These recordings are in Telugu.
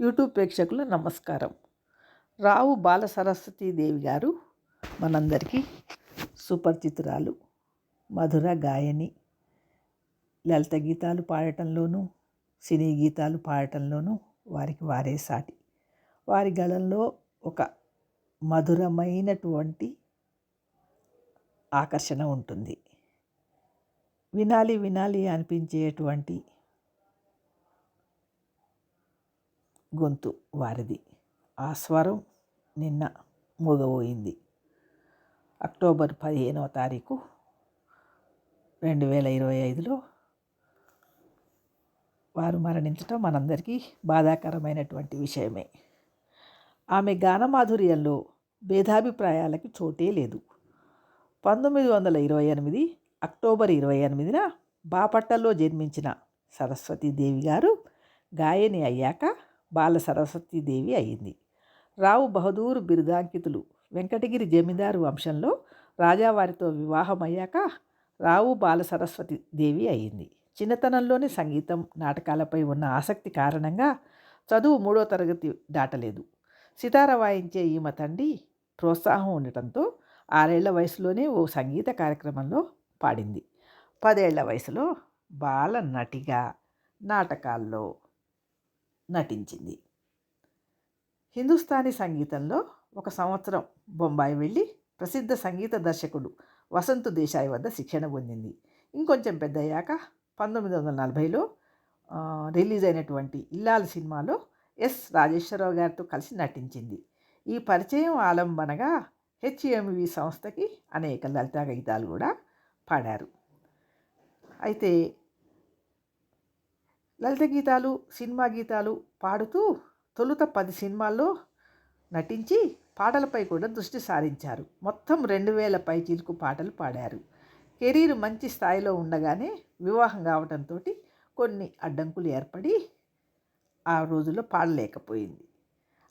యూట్యూబ్ ప్రేక్షకులు నమస్కారం. రావు బాల సరస్వతీ దేవి గారు మనందరికీ సుపరిచితురాలు మధుర గాయని లలిత గీతాలు పాడటంలోనూ సినీ గీతాలు పాడటంలోనూ వారికి వారే సాటి. వారి గళంలో ఒక మధురమైనటువంటి ఆకర్షణ ఉంటుంది. వినాలి వినాలి అనిపించేటువంటి గొంతు వారిది. ఆ స్వరం నిన్న మూగబోయింది. అక్టోబర్ పదిహేనవ తారీఖు రెండు వేల ఇరవై ఐదులో వారు మరణించటం మనందరికీ బాధాకరమైనటువంటి విషయమే. ఆమె గానమాధుర్యంలో భేదాభిప్రాయాలకి చోటే లేదు. పంతొమ్మిది వందల ఇరవై ఎనిమిది అక్టోబర్ ఇరవై ఎనిమిదిన బాపట్టలో జన్మించిన సరస్వతీదేవి గారు గాయని అయ్యాక బాల సరస్వతీదేవి అయింది. రావు బహదూర్ బిరుదాంకితులు. వెంకటగిరి జమీందారు వంశంలో రాజావారితో వివాహమయ్యాక రావు బాల సరస్వతి దేవి అయింది. చిన్నతనంలోనే సంగీతం నాటకాలపై ఉన్న ఆసక్తి కారణంగా చదువు మూడో తరగతి దాటలేదు. సితార వాయించే ఈమె తండ్రి ప్రోత్సాహం ఉండటంతో ఆరేళ్ళ వయసులోనే ఓ సంగీత కార్యక్రమంలో పాడింది. పదేళ్ళ వయసులో బాల నటిగా నాటకాల్లో నటించింది. హిందుస్థానీ సంగీతంలో ఒక సంవత్సరం బొంబాయి వెళ్ళి ప్రసిద్ధ సంగీత దర్శకుడు వసంత్ దేశాయ్ వద్ద శిక్షణ పొందింది. ఇంకొంచెం పెద్దయ్యాక పంతొమ్మిది వందల నలభైలో రిలీజ్ అయినటువంటి ఇల్లాల్ సినిమాలో ఎస్ రాజేశ్వరరావు గారితో కలిసి నటించింది. ఈ పరిచయం ఆలంబనగా హెచ్ఎంవి సంస్థకి అనేక లలిత గీతాలు కూడా పాడారు. అయితే లలిత గీతాలు సినిమా గీతాలు పాడుతూ తొలుత పది సినిమాల్లో నటించి పాటలపై కూడా దృష్టి సారించారు. మొత్తం రెండు వేల పై చిలుకు పాటలు పాడారు. కెరీర్ మంచి స్థాయిలో ఉండగానే వివాహం కావడంతో కొన్ని అడ్డంకులు ఏర్పడి ఆ రోజుల్లో పాడలేకపోయింది.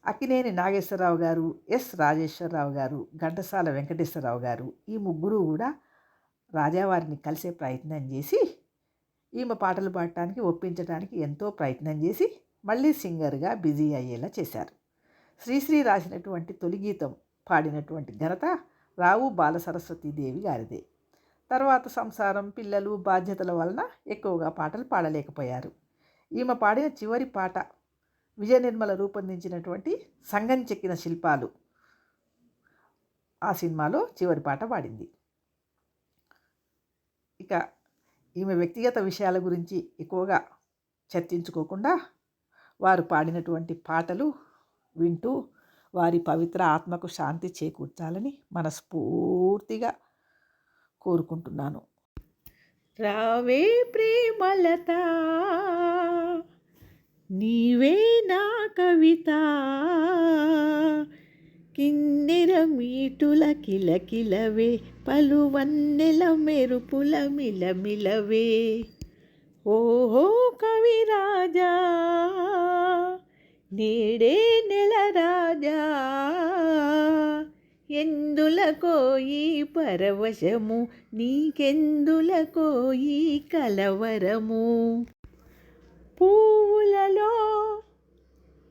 అక్కినేని నాగేశ్వరరావు గారు ఎస్ రాజేశ్వరరావు గారు ఘంటసాల వెంకటేశ్వరరావు గారు ఈ ముగ్గురు కూడా రాజావారిని కలిసే ప్రయత్నం చేసి ఈమె పాటలు పాడటానికి ఒప్పించడానికి ఎంతో ప్రయత్నం చేసి మళ్ళీ సింగర్గా బిజీ అయ్యేలా చేశారు. శ్రీశ్రీ రాసినటువంటి తొలి గీతం పాడినటువంటి ఘనత రావు బాలసరస్వతీదేవి గారిదే. తర్వాత సంసారం పిల్లలు బాధ్యతల వలన ఎక్కువగా పాటలు పాడలేకపోయారు. ఈమె పాడిన చివరి పాట విజయ నిర్మల రూపొందించినటువంటి సంగం చెక్కిన శిల్పాలు ఆ సినిమాలో చివరి పాట పాడింది. ఇక ఈమె వ్యక్తిగత విషయాల గురించి ఎక్కువగా చర్చించుకోకుండా వారు పాడినటువంటి పాటలు వింటూ వారి పవిత్ర ఆత్మకు శాంతి చేకూర్చాలని మనస్ఫూర్తిగా కోరుకుంటున్నాను. రావే ప్రేమలత నీవే నా కవిత కిన్నెర మీటుల కిలకిలవే పలువన్నెల మెరుపుల మిలమిలవే. ఓహో కవిరాజా నేడే నెల రాజా ఎందులకో ఈ పరవశము నీకెందులకో ఈ కలవరము? పువ్వులలో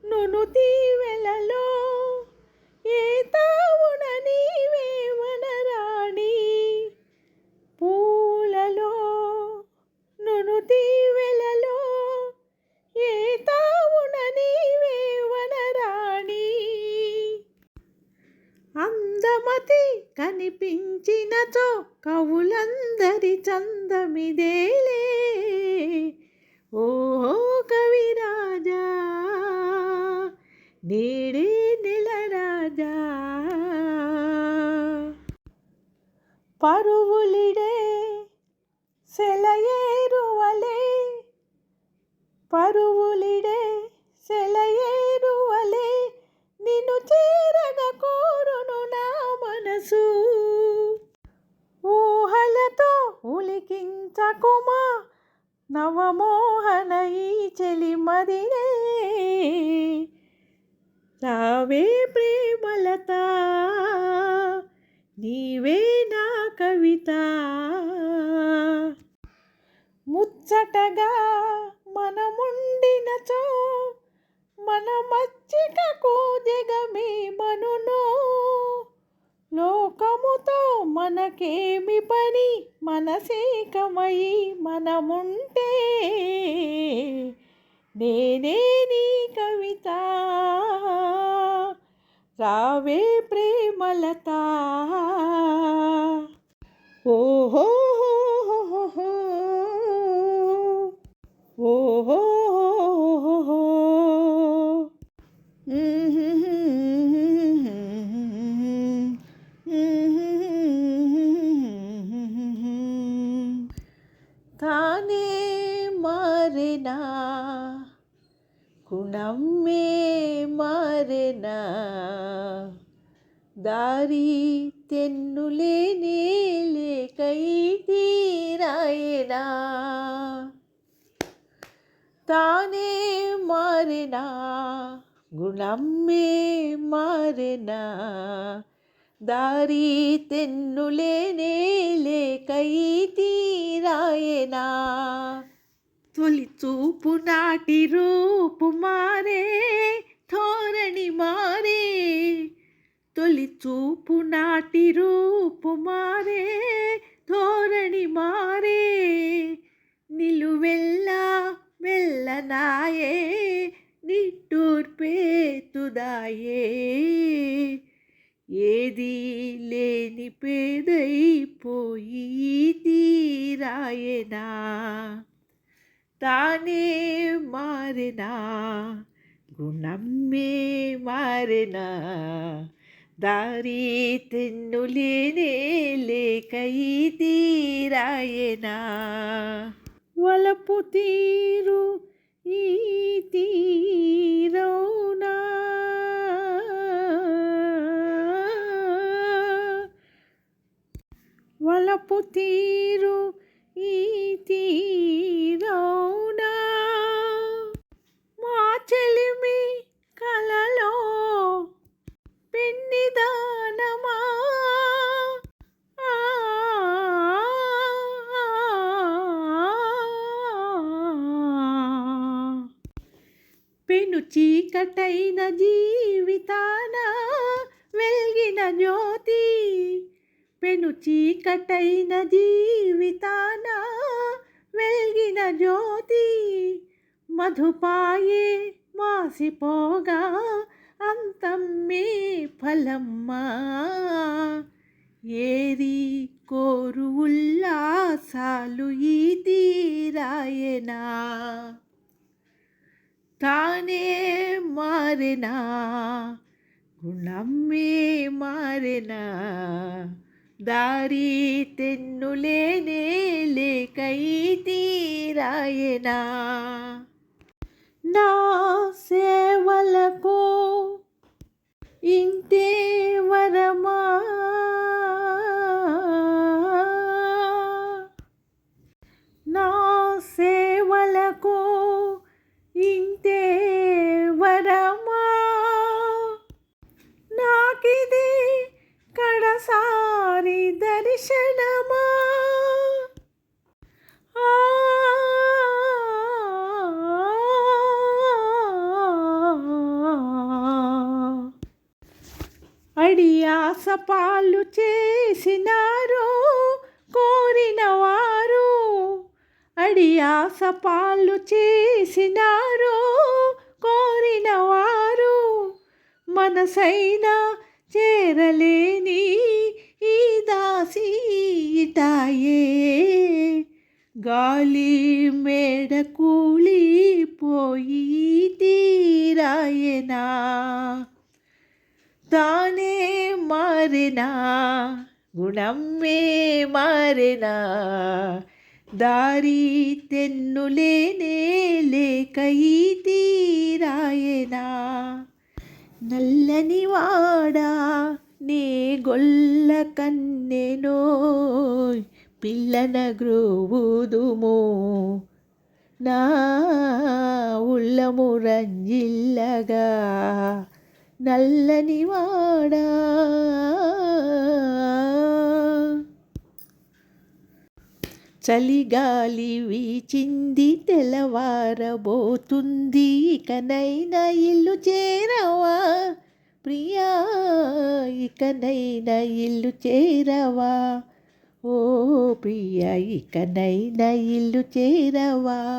నును తీవెలలో ఏ తావున నీవే వనరాణి? పూలలో నును తీవెలలో ఏ తావున నీవే వనరాణి? అందమతి కనిపించినచో కవులందరి చందమిదేలే పరువులిడే సెలయేరువలే పరువులిడే సెలయేరువలే నిన్ను చేరగ కోరును నా మనసు ఊహలతో ఉలికించకుమా నవమోహన ఈ చెలిమదినే రావే ప్రేమలత ముచ్చటగా మనముండినచో మన మచ్చికకు జగమేమనును లోకముతో మనకేమి పని మనసేకమై మనముంటే. నేనే నీ కవిత రావే ప్రేమలతా. మారినా గుణమ్మే మారినా? దారి తెన్నులే లేకై తీరాయనా తానే మారినా? గుణమ్మే మారినా? దారి తెన్నులేనే లేకై తీరాయనా తొలి చూపు నాటి రూపు మారే ధోరణి మారే. తొలి చూపు నాటి రూపు మారే ధోరణి మారే. నిలువెల్లా వెళ్ళనాయే నిట్టూర్పే తుదాయే. ఏది లేని పేదైపోయి తీరాయనా? తానే మారినా గుణమ్మే మారినా దారి తెన్నులేనే లేకై తీరాయనా వలపు తీరు ఈ తీరౌనా వలపు తీరు ఈ తీరౌనా మా చెలిమి కలలో పెన్నిదానమా పెను చీకటైన జీవితాన వెలిగిన జ్యోతి. పెను చీకటైన జీవితానా వెలిగిన జ్యోతి మధుపాయే మాసిపోగా అంతమ్మే ఫలమ్మా. ఏరి కోరు ఉల్లాసాలు ఈ తీరాయనా? తానే మారినా? గుణమ్మే మారినా? దారి తెన్నులేనే లేకై తీరాయనా? నా సేవలకు ఇంతే వరమా? అడియాసపాలు చేసినారు కోరిన వారు అడి చేసినారు కోరిన వారు మనసైన చేరలేని ఈ దాసి ఇటాయే గాలి మేడ కూలిపోయి తీరాయనా? తానే మారినా గుణమ్మే మారినా దారి తెన్నులేనే లేకై తీరాయనా నల్లని వాడా నే గొల్ల కన్నెనోయ్ పిల్లన గ్రోవుదుము నా ఉల్లము రంజిల్లగా నల్లని వాడా చలిగాలి వీచింది తెల్లవారబోతుంది ఇకనైనా ఇల్లు చేరవా? ప్రియా ఇకనైనా ఇల్లు చేరవా? ఓ ప్రియా ఇకనైనా ఇల్లు చేరవా?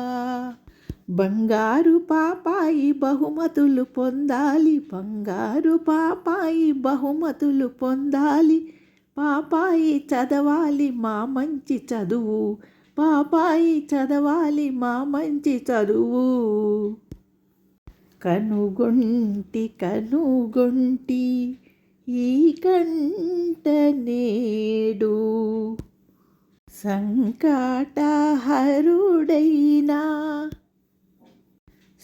బంగారు పాపాయి బహుమతులు పొందాలి. బంగారు పాపాయి బహుమతులు పొందాలి. పాపాయి చదవాలి మా మంచి చదువు. పాపాయి చదవాలి మా మంచి చదువు. కనుగొంటి కనుగొంటి ఈ కంట నేడు. సంకాటహరుడైనా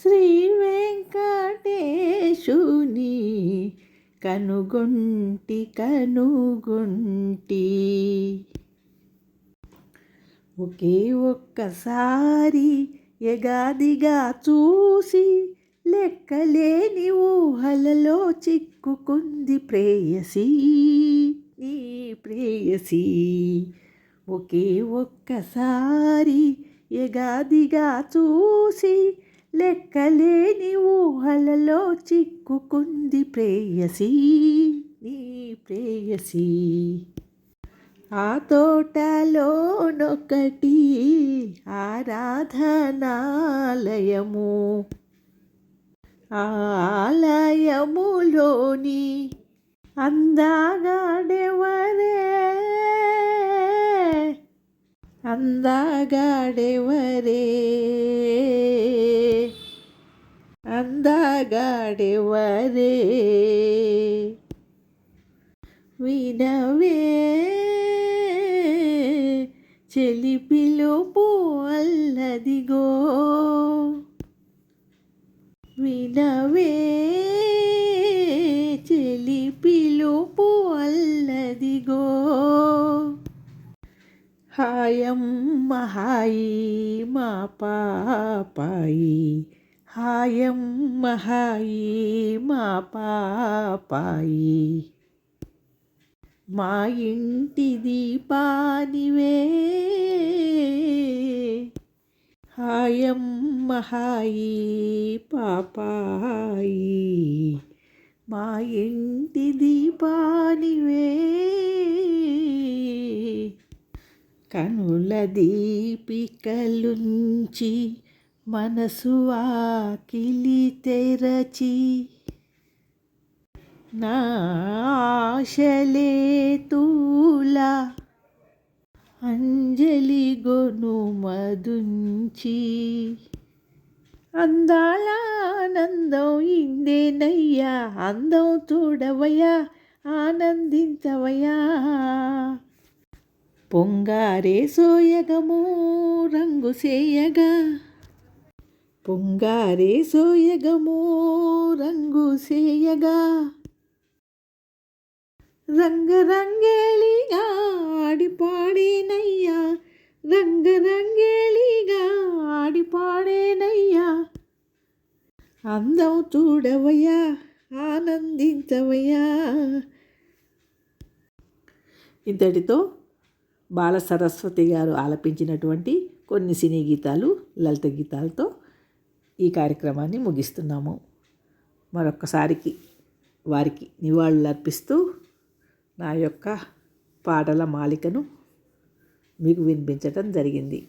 శ్రీ వెంకటేశుని కనుగొంటి కనుగొంటి. ఒకే ఒక్కసారి ఎగాదిగా చూసి లెక్కలేని ఊహలలో చిక్కుకుంది ప్రేయసి. నీ ప్రేయసి. ఒకే ఒక్కసారి ఎగాదిగా చూసి లెక్కలేని ఊహలలో చిక్కుకుంది ప్రేయసి నీ ప్రేయసి. ఆ తోటలోనొకటి ఆరాధనాలయము ఆలయములోని అందాగాడెవరే? అందాగాడెవరే? అందాగాడెవరే? వినవే చెలిపిలో అల్లదిగో వినవే చెలిపిలో అల్లదిగో హాయమ్మ హాయి మా పాపాయి. హాయమ్మ హాయి మా పాపాయి. మా ఇంటి దీపానివే. హాయమ్మ హాయి పాపాయి. మా ఇంటి దీపానివే. కనుల దీపికలుంచి మనసు ఆకిలి తెరచి నాశలే తూలా అంజలి గొను మదుంచి అందాల ఆనందం ఇందేనయ్యా అందం చూడవయ్యా ఆనందించవయ్యా. పొంగారే సోయగము రంగు సేయగా పొంగారే సోయగమో రంగు సేయగా. రంగరంగేళిగా ఆడిపాడేనయ్యా రంగరంగేళిగా ఆడిపాడేనయ్యా. అందం చూడవయ్యా ఆనందించవయ్యా. ఇంతటితో బాల సరస్వతి గారు ఆలపించినటువంటి కొన్ని సినీ గీతాలు లలిత గీతాలతో ఈ కార్యక్రమాన్ని ముగిస్తున్నాము. మరొక్కసారికి వారికి నివాళులు అర్పిస్తూ నా యొక్క పాటల మాలికను మీకు వినిపించటం జరిగింది.